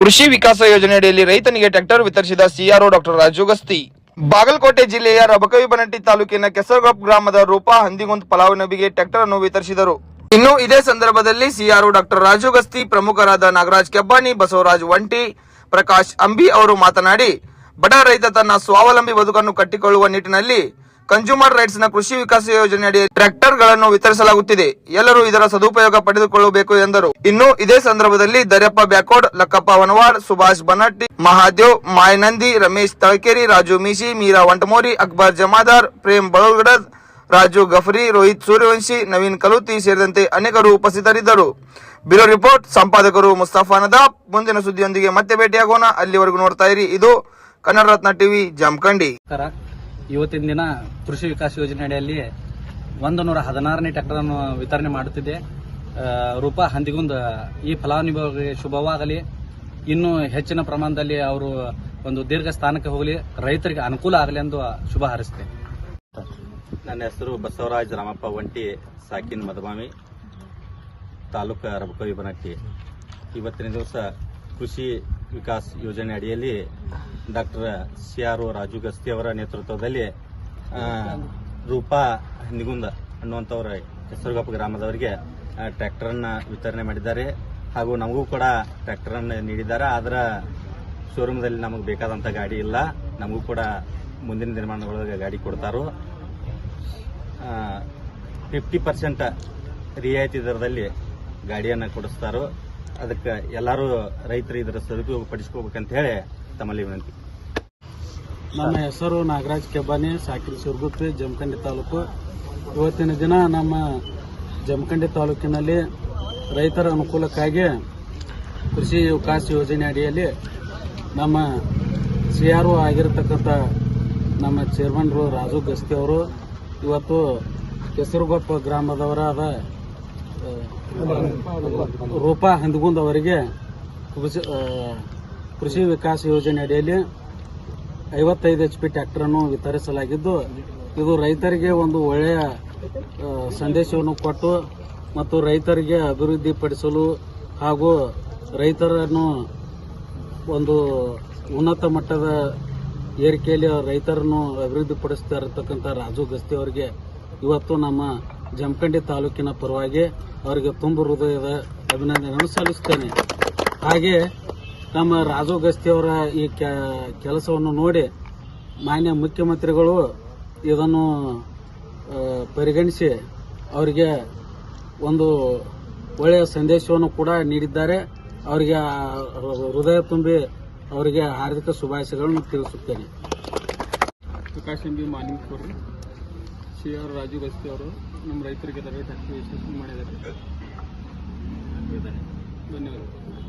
ಕೃಷಿ ವಿಕಾಸ ಯೋಜನೆಯಡಿಯಲ್ಲಿ ರೈತನಿಗೆ ಟ್ರ್ಯಾಕ್ಟರ್ ವಿತರಿಸಿದ ಸಿಆರ್ಒ ಡಾಕ್ಟರ್ ರಾಜು ಗಸ್ತಿ ಬಾಗಲಕೋಟೆ ಜಿಲ್ಲೆಯ ರಬಕವಿಬನಟ್ಟಿ ತಾಲೂಕಿನ ಕೆಸರಗೊಪ್ಪ ಗ್ರಾಮದ ರೂಪಾ ಹಂದಿಗುಂದ್ ಫಲಾನುಭವಿಗೆ ಟ್ರ್ಯಾಕ್ಟರ್ ಅನ್ನು ವಿತರಿಸಿದರು. ಇನ್ನು ಇದೇ ಸಂದರ್ಭದಲ್ಲಿ ಸಿಆರ್ಒ ಡಾಕ್ಟರ್ ರಾಜು ಗಸ್ತಿ ಪ್ರಮುಖರಾದ ನಾಗರಾಜ್ ಕೆಬ್ಬಾನಿ ಬಸವರಾಜ್ ವಂಟಿ ಪ್ರಕಾಶ್ ಅಂಬಿ ಅವರು ಮಾತನಾಡಿ, ಬಡ ರೈತ ತನ್ನ ಸ್ವಾವಲಂಬಿ ಬದುಕನ್ನು ಕಟ್ಟಿಕೊಳ್ಳುವ ನಿಟ್ಟಿನಲ್ಲಿ ಕನ್ಸ್ಯೂಮರ್ ರೈಟ್ಸ್ನ ಕೃಷಿ ವಿಕಾಸ ಯೋಜನೆಯಡಿ ಟ್ರ್ಯಾಕ್ಟರ್ಗಳನ್ನು ವಿತರಿಸಲಾಗುತ್ತಿದೆ. ಎಲ್ಲರೂ ಇದರ ಸದುಪಯೋಗ ಪಡೆದುಕೊಳ್ಳಬೇಕು ಎಂದರು. ಇನ್ನು ಇದೇ ಸಂದರ್ಭದಲ್ಲಿ ದರ್ಯಪ್ಪ ಬ್ಯಾಕೋಡ್ ಲಕ್ಕಪ್ಪ ವನವಾಡ್ ಸುಭಾಷ್ ಬನಟ್ಟಿ ಮಹಾದೇವ್, ಮಾಯನಂದಿ, ರಮೇಶ್ ತಳಕೇರಿ, ರಾಜು ಮೀಶಿ, ಮೀರಾ ವಂಟಮೋರಿ, ಅಕ್ಬರ್ ಜಮಾದಾರ್, ಪ್ರೇಮ್ ಬಳಗಡದ್ ರಾಜು ಗಫರಿ, ರೋಹಿತ್ ಸೂರ್ಯವಂಶಿ, ನವೀನ್ ಕಲೂತಿ ಸೇರಿದಂತೆ ಅನೇಕರು ಉಪಸ್ಥಿತರಿದ್ದರು. ಬ್ಯೂರೋ ರಿಪೋರ್ಟ್, ಸಂಪಾದಕರು ಮುಸ್ತಫಾ ನದಾಬ್. ಮುಂದಿನ ಸುದ್ದಿಯೊಂದಿಗೆ ಮತ್ತೆ ಭೇಟಿಯಾಗೋಣ. ಅಲ್ಲಿವರೆಗೂ ನೋಡ್ತಾ ಇರಿ. ಇದು ಕನ್ನಡ ರತ್ನ ಟಿವಿ, ಜಮಖಂಡಿ. ಇವತ್ತಿನ ದಿನ ಕೃಷಿ ವಿಕಾಸ ಯೋಜನೆ ಅಡಿಯಲ್ಲಿ ಒಂದು ನೂರ ಹದಿನಾರನೇ ಟ್ರ್ಯಾಕ್ಟರನ್ನು ವಿತರಣೆ ಮಾಡುತ್ತಿದೆ. ರೂಪ ಹಂದಿಗುಂದ ಈ ಫಲಾನುಭವಿಗೆ ಶುಭವಾಗಲಿ. ಇನ್ನೂ ಹೆಚ್ಚಿನ ಪ್ರಮಾಣದಲ್ಲಿ ಅವರು ಒಂದು ದೀರ್ಘ ಸ್ಥಾನಕ್ಕೆ ಹೋಗಲಿ. ರೈತರಿಗೆ ಅನುಕೂಲ ಆಗಲಿ ಎಂದು ಶುಭ ಹಾರೈಸ್ತೇನೆ ನನ್ನ ಹೆಸರು ಬಸವರಾಜ್ ರಾಮಪ್ಪ ಒಂಟಿ, ಸಾಕಿನ್ ಮದಮಾಮಿ ತಾಲೂಕು ರಬಕವಿ ಬನಟ್ಟಿ. ಇವತ್ತಿನ ದಿವಸ ಕೃಷಿ ವಿಕಾಸ್ ಯೋಜನೆ ಅಡಿಯಲ್ಲಿ doctor C R O Raju Gasti ಅವರ ನೇತೃತ್ವದಲ್ಲಿ ರೂಪಾ ನಿಗುಂದ ಅನ್ನುವಂಥವ್ರ ಹೆಸರುಗಪ್ಪ ಗ್ರಾಮದವರಿಗೆ ಟ್ರ್ಯಾಕ್ಟರನ್ನು ವಿತರಣೆ ಮಾಡಿದ್ದಾರೆ. ಹಾಗೂ ನಮಗೂ ಕೂಡ ಟ್ರ್ಯಾಕ್ಟರನ್ನು ನೀಡಿದ್ದಾರೆ. ಅದರ ಶೋರೂಮ್ದಲ್ಲಿ ನಮಗೆ ಬೇಕಾದಂಥ ಗಾಡಿ ಇಲ್ಲ. ನಮಗೂ ಕೂಡ ಮುಂದಿನ ದಿನಮಾನಗಳೊಳಗೆ ಗಾಡಿ ಕೊಡ್ತಾರೋ. ಫಿಫ್ಟಿ ಪರ್ಸೆಂಟ್ ರಿಯಾಯಿತಿ ದರದಲ್ಲಿ ಗಾಡಿಯನ್ನು ಕೊಡಿಸ್ತಾರೋ. ಅದಕ್ಕೆ ಎಲ್ಲರೂ ರೈತರು ಇದರ ಸದುಪಯೋಗ ಪಡಿಸ್ಕೋಬೇಕಂತ ಹೇಳಿ ತಮ್ಮಲ್ಲಿ ವಿನಂತಿ. ನಮ್ಮ ಹೆಸರು ನಾಗರಾಜ್ ಕೆಬ್ಬಾನಿ, ಸಾಕಿರಿ ಸುರ್ಗುಪ್ಪಿ ಜಮಖಂಡಿ ತಾಲೂಕು. ಇವತ್ತಿನ ದಿನ ನಮ್ಮ ಜಮಖಂಡಿ ತಾಲೂಕಿನಲ್ಲಿ ರೈತರ ಅನುಕೂಲಕ್ಕಾಗಿ ಕೃಷಿ ವಿಕಾಸ ಯೋಜನೆ ಅಡಿಯಲ್ಲಿ ನಮ್ಮ ಸಿ ಆರ್ ಒ ಆಗಿರತಕ್ಕಂಥ ನಮ್ಮ ಚೇರ್ಮನ್ರು ರಾಜು ಗಸ್ತಿ ಅವರು, ಇವತ್ತು ಕೆಸರುಗೊಪ್ಪ ಗ್ರಾಮದವರಾದ ರೂಪಾ ಹಂದಗುಂದ್ ಅವರಿಗೆ ಕೃಷಿ ಕೃಷಿ ವಿಕಾಸ ಯೋಜನೆ ಅಡಿಯಲ್ಲಿ ಐವತ್ತೈದು ಎಚ್ ಪಿ ಟ್ರ್ಯಾಕ್ಟರನ್ನು ವಿತರಿಸಲಾಗಿದ್ದು, ಇದು ರೈತರಿಗೆ ಒಂದು ಒಳ್ಳೆಯ ಸಂದೇಶವನ್ನು ಕೊಟ್ಟು ಮತ್ತು ರೈತರಿಗೆ ಅಭಿವೃದ್ಧಿಪಡಿಸಲು ಹಾಗೂ ರೈತರನ್ನು ಒಂದು ಉನ್ನತ ಮಟ್ಟದ ಏರಿಕೆಯಲ್ಲಿ ರೈತರನ್ನು ಅಭಿವೃದ್ಧಿಪಡಿಸ್ತಾ ಇರತಕ್ಕಂಥ ರಾಜು ಗಸ್ತಿ ಅವರಿಗೆ ಇವತ್ತು ನಮ್ಮ ಜಮಖಂಡಿ ತಾಲೂಕಿನ ಪರವಾಗಿ ಅವರಿಗೆ ತುಂಬ ಹೃದಯದ ಅಭಿನಂದನೆಯನ್ನು ಸಲ್ಲಿಸ್ತೇನೆ. ಹಾಗೆ ನಮ್ಮ ರಾಜು ಗಸ್ತಿಯವರ ಈ ಕೆಲಸವನ್ನು ನೋಡಿ ಮಾನ್ಯ ಮುಖ್ಯಮಂತ್ರಿಗಳು ಇದನ್ನು ಪರಿಗಣಿಸಿ ಅವರಿಗೆ ಒಂದು ಒಳ್ಳೆಯ ಸಂದೇಶವನ್ನು ಕೂಡ ನೀಡಿದ್ದಾರೆ. ಅವರಿಗೆ ಹೃದಯ ತುಂಬಿ ಅವರಿಗೆ ಹಾರ್ದಿಕ ಶುಭಾಶಯಗಳನ್ನು ತಿಳಿಸುತ್ತೇನೆ. Prakash M B C R Raju Gasti ಅವರು. ನಮ್ಮ ರೈತರಿಗೆಲ್ಲ ರೇಟ್ ಹಾಕಿ ಯಶಸ್ವಿ ಮಾಡಿದ್ದಾರೆ ಧನ್ಯವಾದ